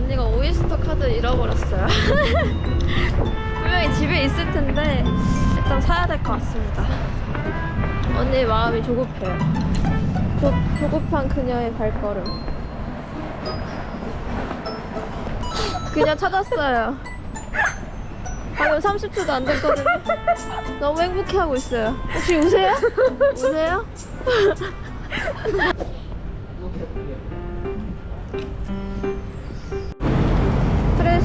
언니가 오이스터 카드 잃어버렸어요. 분명히 집에 있을 텐데 일단 사야 될 것 같습니다. 언니 마음이 조급해요. 조, 조급한 그녀의 발걸음. 그녀 찾았어요. 방금 30초도 안 됐거든요. 너무 행복해하고 있어요. 혹시 우세요? 우세요?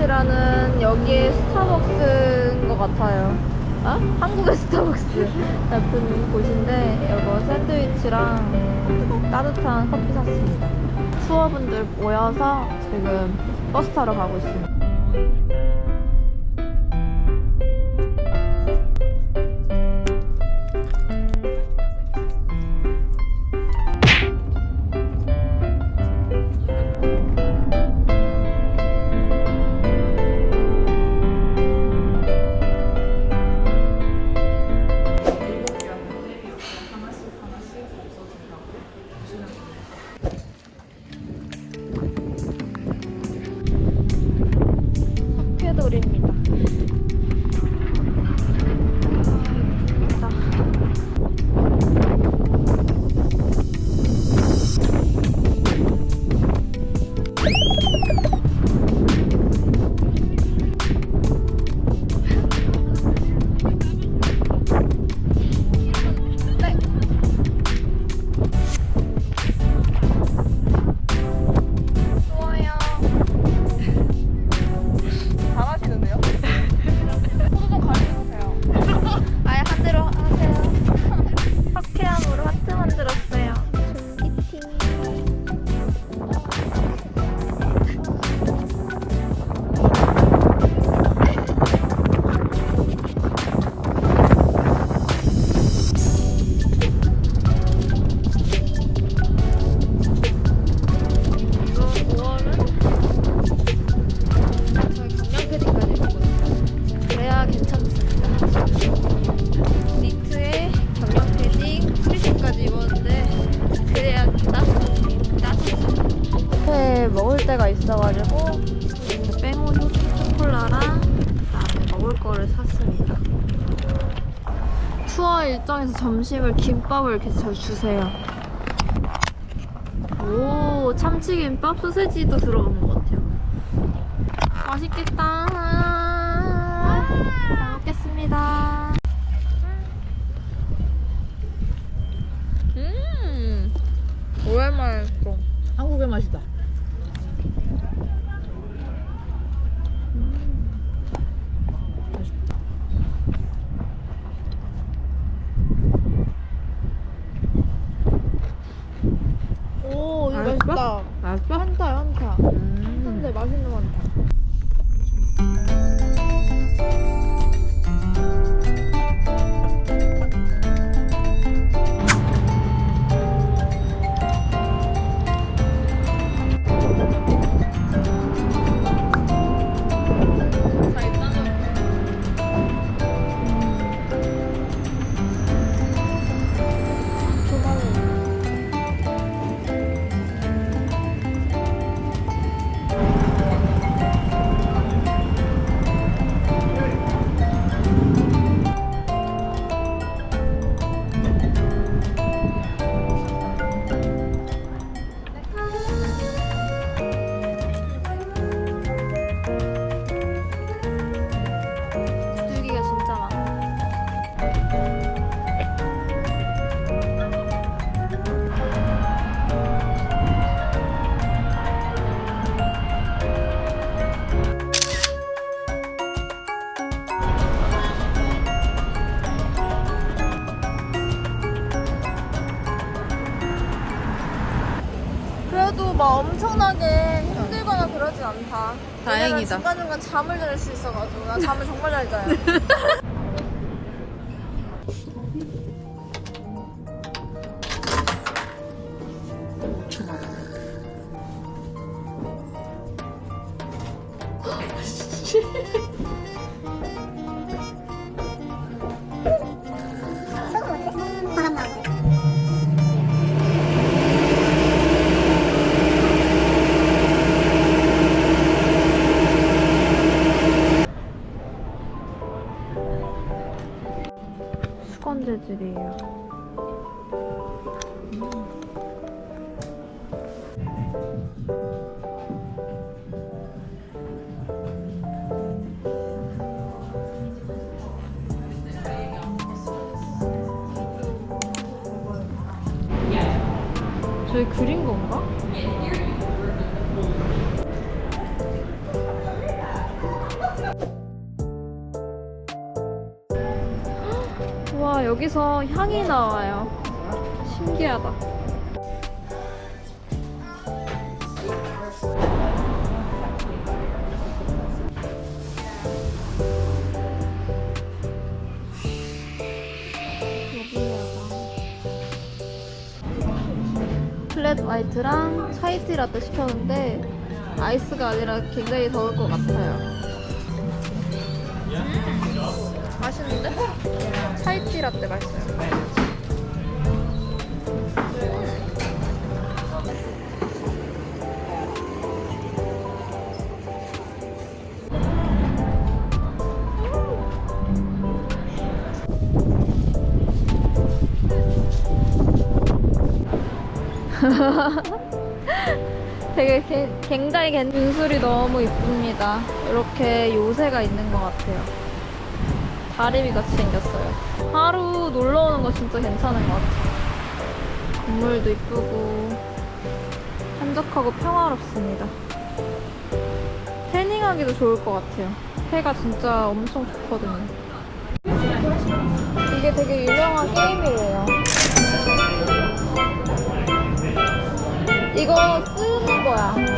프레시라는 여기에 스타벅스인 것 같아요. 아? 한국의 스타벅스 같은 곳인데 이거 샌드위치랑 따뜻한 커피 샀습니다. 투어분들 모여서 지금 버스 타러 가고 있습니다. 일정에서 점심을 김밥을 이렇게 잘 주세요. 오 참치김밥 소세지도 들어가는 것 같아요. 맛있겠다. 잘 먹겠습니다. 음, 오랜만에 또. 한국의 맛이다. 않다. 다행이다. 왜냐면 중간중간 잠을 잘 수 있어가지고. 나 잠을 정말 잘 자요. 그린 건가? 와 여기서 향이 나와요. 신기하다. 플랫 화이트랑 차이티 라떼 시켰는데 아이스가 아니라 굉장히 더울 것 같아요. 맛있는데? 차이티 라떼 맛있어요. 되게 개- 굉장히 갠- 윤술이 너무 이쁩니다. 이렇게 요새가 있는 것 같아요. 다리미 같이 생겼어요. 하루 놀러 오는 거 진짜 괜찮은 것 같아요. 건물도 이쁘고 한적하고 평화롭습니다. 태닝하기도 좋을 것 같아요. 해가 진짜 엄청 좋거든요. 이게 되게 유명한 게임이래요. 이거 쓰는 거야.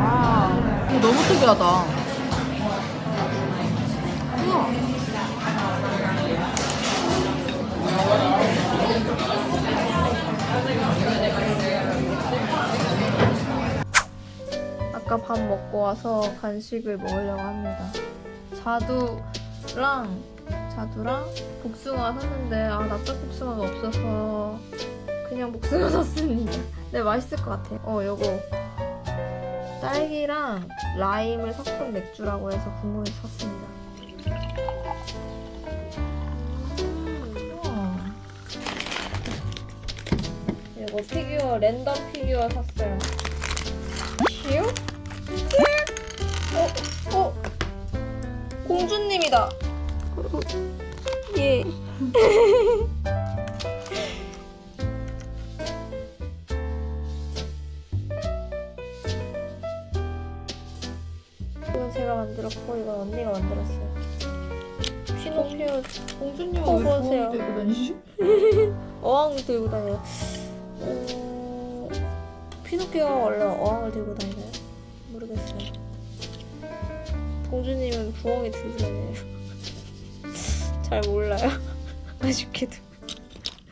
아, 너무 특이하다. 아까 밥 먹고 와서 간식을 먹으려고 합니다. 자두랑 자두랑 복숭아 샀는데 아 납작 복숭아가 없어서 그냥 복숭아 샀습니다. 근데 맛있을 것 같아요. 어 요거 딸기랑 라임을 섞은 맥주라고 해서 궁금해서 샀습니다. 우와. 이거 피규어 랜덤 피규어 샀어요. 공주님이다. 예. 이건 제가 만들었고 이건 언니가 만들었어요. 피노키오 공주님은 어, 왜 보세요. 들고 다니지? 어항 들고 다녀요. 음, 피노키오가 원래 어항을 들고 다니나요? 모르겠어요. 공주님은 부엉이 다녀요. 잘 몰라요. 아쉽게도.